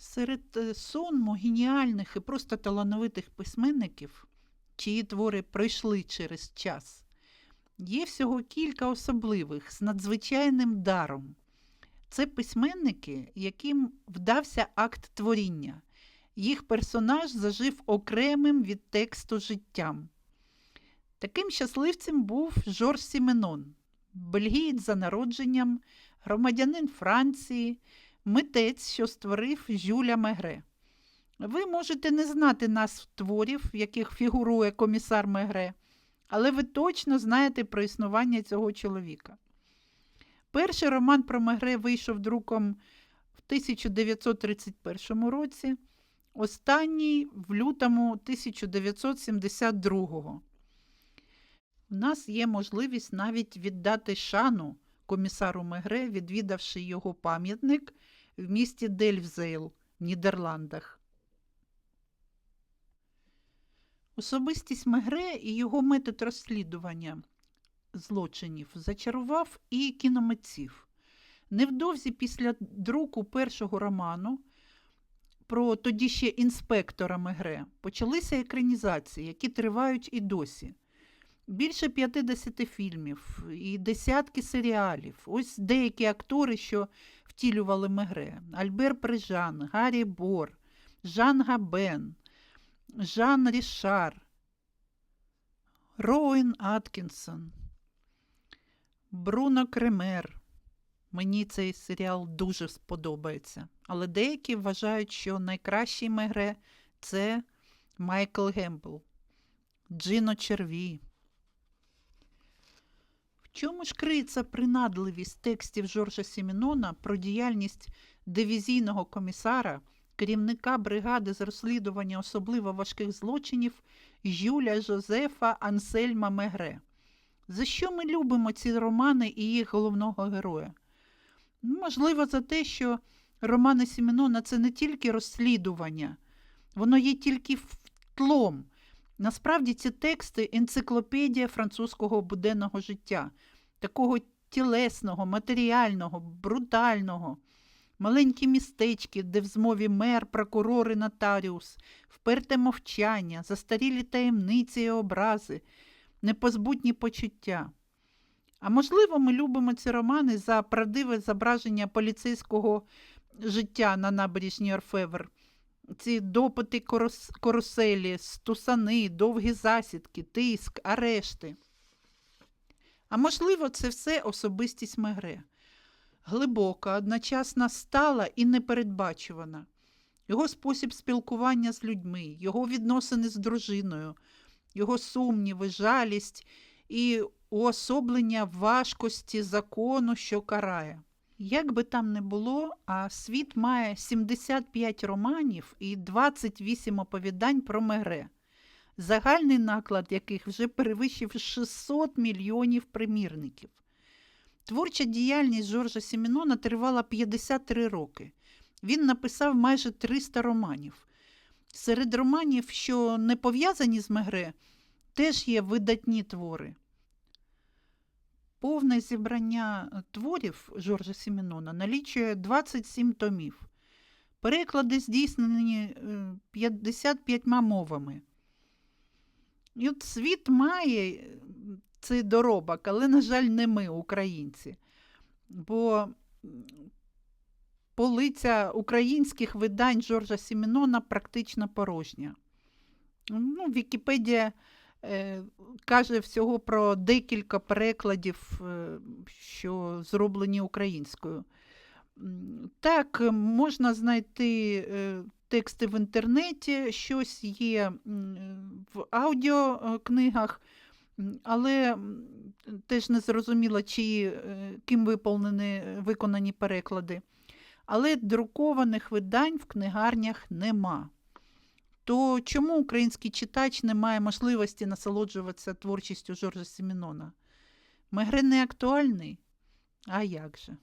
Серед е, сонму геніальних і просто талановитих письменників, чиї твори пройшли через час, є всього кілька особливих з надзвичайним даром. Це письменники, яким вдався акт творіння. Їх персонаж зажив окремим від тексту життям. Таким щасливцем був Жорж Сіменон, бельгієць за народженням, громадянин Франції, митець, що створив Жюля Мегре. Ви можете не знати назв творів, в яких фігурує комісар Мегре, але ви точно знаєте про існування цього чоловіка. Перший роман про Мегре вийшов друком в 1931 році, останній в лютому 1972. У нас є можливість навіть віддати шану комісару Мегре, відвідавши його пам'ятник в місті Дельфзейл в Нідерландах. Особистість Мегре і його метод розслідування злочинів зачарував і кіномитців. Невдовзі після друку першого роману про тоді ще інспектора Мегре почалися екранізації, які тривають і досі. Більше 50 фільмів і десятки серіалів. Ось деякі актори, що втілювали Мегре: Альбер Прижан, Гаррі Бор, Жан Габен, Жан Рішар, Роуен Аткінсон, Бруно Кремер. Мені цей серіал дуже сподобається. Але деякі вважають, що найкращий Мегре це Майкл Гембл, Джино Черві. Чому ж криється принадливість текстів Жоржа Сімінона про діяльність дивізійного комісара, керівника бригади з розслідування особливо важких злочинів Жюля Жозефа Ансельма Мегре? За що ми любимо ці романи і їх головного героя? Ну, Можливо, за те, що романи Сімінона це не тільки розслідування, воно є тільки в- тлом. Насправді ці тексти енциклопедія французького буденного життя, такого тілесного, матеріального, брутального, маленькі містечки, де в змові мер, прокурор і нотаріус, вперте мовчання, застарілі таємниці і образи, непозбутні почуття. А можливо, ми любимо ці романи за правдиве зображення поліцейського життя на набережній Орфевр. Ці допити корос- каруселі, стусани, довгі засідки, тиск, арешти. А можливо, це все особистість Мегре. Глибока, одночасно стала і непередбачувана. Його спосіб спілкування з людьми, його відносини з дружиною, його сумніви, жалість і уособлення важкості закону, що карає. Як би там не було, а світ має 75 романів і 28 оповідань про Мегре, загальний наклад яких вже перевищив 600 мільйонів примірників. Творча діяльність Жоржа Сімінона тривала 53 роки. Він написав майже 300 романів. Серед романів, що не пов'язані з Мегре, теж є видатні твори. Повне зібрання е, творів Жоржа Сімінона налічує 27 томів. Переклади здійснені е, 55 мовами. І от світ має е, цей доробок, але, на жаль, не ми, українці. Бо полиця українських видань Жоржа Сімінона практично порожня. Ну, Вікіпедія е, каже всього про декілька перекладів, е, що зроблені українською. Так, е, можна знайти е, тексти в інтернеті, щось є е, в аудіокнигах, але теж не зрозуміло, чи е, ким виповнені, виконані переклади. Але друкованих видань в книгарнях нема. То чому український читач не має можливості насолоджуватися творчістю Жоржа Сімінона? Мегре не актуальний? А як же?